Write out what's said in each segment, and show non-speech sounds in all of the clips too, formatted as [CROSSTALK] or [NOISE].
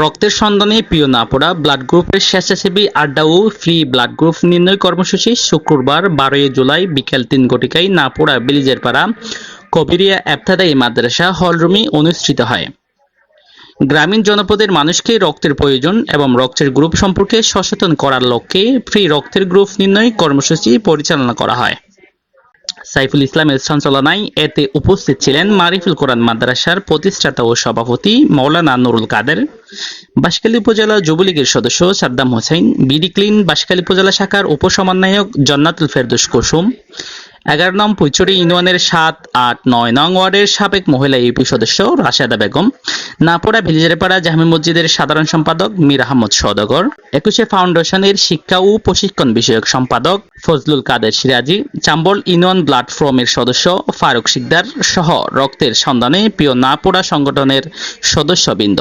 রক্তের সন্ধানে প্রিয় না পড়া ব্লাড গ্রুপের স্বেচ্ছাসেবী আড্ডা ও ফ্রি ব্লাড গ্রুপ নির্ণয় কর্মসূচি শুক্রবার বারোই জুলাই বিকেল তিন ঘটিকায় না পড়া বিলিজের পাড়া কবিরিয়া এফতাদাই মাদ্রাসা হলরুমে অনুষ্ঠিত হয়। গ্রামীণ জনপদের মানুষকে রক্তের প্রয়োজন এবং রক্তের গ্রুপ সম্পর্কে সচেতন করার লক্ষ্যে ফ্রি রক্তের গ্রুপ নির্ণয় কর্মসূচি পরিচালনা করা হয়। সাইফুল ইসলামের সঞ্চালনায় এতে উপস্থিত ছিলেন মারিফুল কোরআন মাদ্রাসার প্রতিষ্ঠাতা ও সভাপতি মৌলানা নুরুল কাদের বাঁশখালী উপজেলা যুবলীগের সদস্য সাদ্দাম হোসেন, বিডি ক্লিন বাঁশখালী উপজেলা শাখার উপসমন্বয়ক জন্নাতুল ফেরদুস কুসুম এগারো নং পুইচুরি ইউনিয়নের সাত, আট, নয় নং ওয়ার্ডের সাবেক মহিলা ইউপি সদস্য রাশেদা বেগম। নাপোড়া ভিলিজারেপাড়া জামি মসজিদের সাধারণ সম্পাদক মীর আহমদ সদগর একুশে ফাউন্ডেশনের শিক্ষা ও প্রশিক্ষণ বিষয়ক সম্পাদক ফজলুল কাদের সিরাজি। চাম্বল ইউনিয়ন ব্লাড ফ্রমের সদস্য ফারুক সিকদার সহ রক্তের সন্ধানে প্রিয় নাপোড়া সংগঠনের সদস্যবৃন্দ।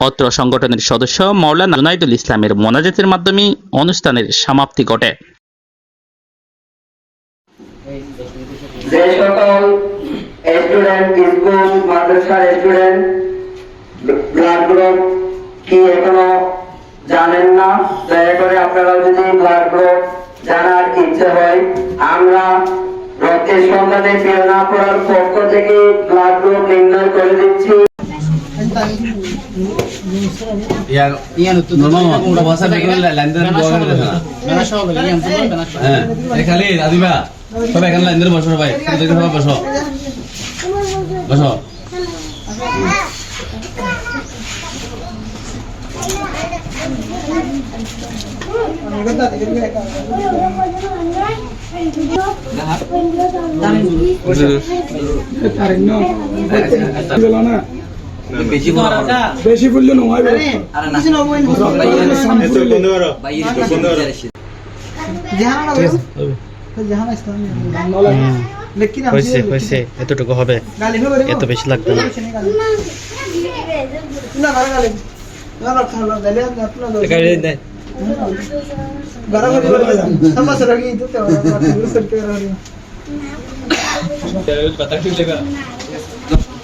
অত্র সংগঠনের সদস্য মাওলানা জুনাইদুল ইসলামের মোনাজাতের মাধ্যমে অনুষ্ঠানের সমাপ্তি ঘটে। সকল স্টুডেন্ট স্কুল মাদ্রাসার স্টুডেন্ট ব্লাড গ্রুপ কি এখনও জানেন না? দয়া করে আপনারা যদি ব্লাড গ্রুপ জানার ইচ্ছে হয়, আমরা রক্তের সন্ধানে প্রেরণা করার পক্ষ থেকে ব্লাড গ্রুপ নির্ণয় করে দিচ্ছি। খালি আদিবা সবাই এখানে লাইনদের বসো সবাই সবাই বসো বসো বেশি বেশি ফুললে নয় হয়েছে হয়েছে। এতটুকু হবে। এত বেশি লাগবে না। [LAUGHS]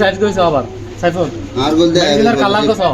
সাইজ কইছো আবার? সাইফুল আর বলতে কালার কইছো?